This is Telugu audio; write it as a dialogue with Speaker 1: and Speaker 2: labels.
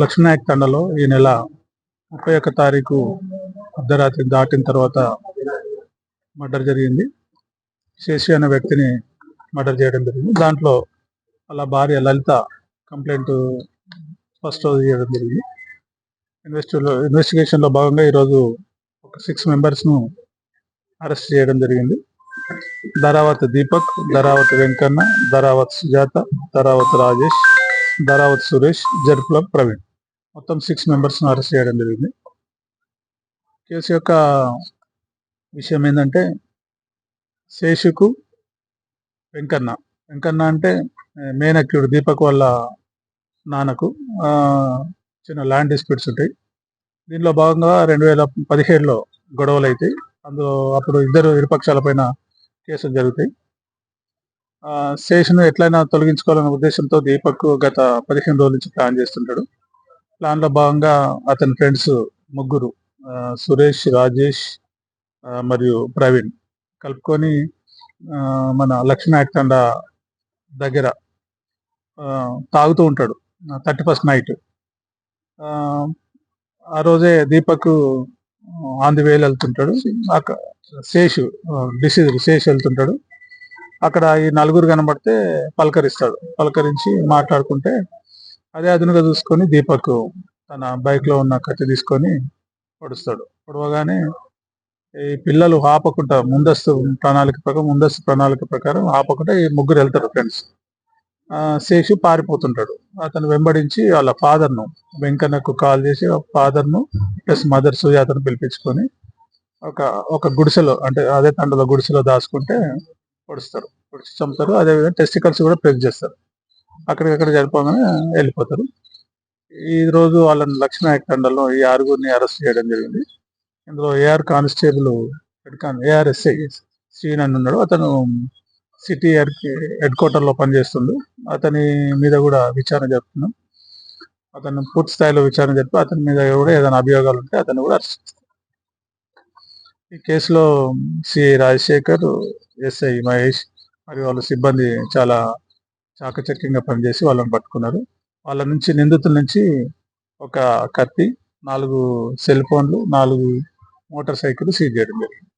Speaker 1: లక్ష్మీనాయక్ తండలో ఈ నెల ముప్పై ఒక్క తారీఖు అర్ధరాత్రి దాటిన తర్వాత మర్డర్ జరిగింది. శేషి అనే వ్యక్తిని మర్డర్ చేయడం జరిగింది. దాంట్లో వాళ్ళ భార్య లలిత కంప్లైంట్ ఫస్ట్ రోజు చేయడం జరిగింది. ఇన్వెస్టి ఇన్వెస్టిగేషన్లో భాగంగా ఈరోజు ఒక సిక్స్ మెంబర్స్ను అరెస్ట్ చేయడం జరిగింది. ధరావత్ దీపక్ ధరావత్ వెంకన్న ధరావత్ సుజాత ధరావత్ రాజేష్ ధరావత్ సురేష్ జర్పుల ప్రవీణ్. మొత్తం సిక్స్ మెంబర్స్ను అరెస్ట్ చేయడం జరిగింది. కేసు యొక్క విషయం ఏంటంటే శేషుకు వెంకన్న. వెంకన్న అంటే మేనక్యుడు దీపక్ వాళ్ళ నాన్నకు చిన్న ల్యాండ్ డిస్ప్యూట్స్ ఉంటాయి. దీనిలో భాగంగా రెండు వేల పదిహేడులో గొడవలు అయితే అందులో అప్పుడు ఇద్దరు ఇరుపక్షాల పైన కేసులు జరుగుతాయి. శేషును ఎట్లయినా తొలగించుకోవాలనే ఉద్దేశంతో దీపక్ గత పదిహేను రోజుల నుంచి ప్లాన్ చేస్తుంటాడు. ప్లాన్లో భాగంగా అతని ఫ్రెండ్స్ ముగ్గురు సురేష్ రాజేష్ మరియు ప్రవీణ్ కలుపుకొని మన లక్ష్మణ యాక్టండ దగ్గర తాగుతూ ఉంటాడు. Thirty first night. ఆ రోజే దీపక్ ఆన్ ది వేలు వెళ్తుంటాడు. అక్క- శేషు డిసీజ్ శేషు వెళ్తుంటాడు. అక్కడ ఈ నలుగురు కనబడితే పలకరిస్తాడు. పలకరించి మాట్లాడుకుంటే అదే అదునుగా చూసుకొని దీపక్ తన బైక్లో ఉన్న కత్తి తీసుకొని పొడుస్తాడు. పొడవగానే ఈ పిల్లలు ఆపకుండా ముందస్తు ప్రణాళిక ప్రకారం ముందస్తు ప్రణాళిక ప్రకారం ఆపకుండా ఈ ముగ్గురు వెళ్తారు ఫ్రెండ్స్. శేషు పారిపోతుంటాడు. అతను వెంబడించి వాళ్ళ ఫాదర్ను వెంకన్నకు కాల్ చేసి ఫాదర్ను ప్లస్ మదర్ సుజాతను పిలిపించుకొని ఒక ఒక గుడిసెలో అంటే అదే తండలో గుడిసెలో దాచుకుంటే పొడుస్తారు. పొడిచి చంపుతారు. అదేవిధంగా టెస్టికల్స్ కూడా ప్రెస్ చేస్తారు. అక్కడికక్కడ జరిపోగానే వెళ్ళిపోతారు. ఈ రోజు వాళ్ళని లక్ష్మీ తండలో ఈ ఆరుగురిని అరెస్ట్ చేయడం జరిగింది. ఇందులో ఏఆర్ కానిస్టేబుల్ ఏఆర్ఎస్ఐ శ్రీన్ అని ఉన్నాడు. అతను సిటీ హెడ్ క్వార్టర్లో పనిచేస్తుండు అతని మీద కూడా విచారణ జరుపుతున్నాం. అతను పూర్తి స్థాయిలో విచారణ జరిపి అతని మీద కూడా ఏదైనా అభియోగాలు ఉంటే అతను కూడా అరెస్ట్ చేస్తాం. ఈ కేసులో సిఐ రాజశేఖర్ ఎస్ఐ మహేష్ మరియు వాళ్ళ సిబ్బంది చాలా చాకచక్యంగా పనిచేసి వాళ్ళని పట్టుకున్నారు. వాళ్ళ నుంచి నిందితుల నుంచి ఒక కత్తి నాలుగు సెల్ ఫోన్లు నాలుగు మోటార్ సైకిల్ సీజ్ చేయడం జరిగింది.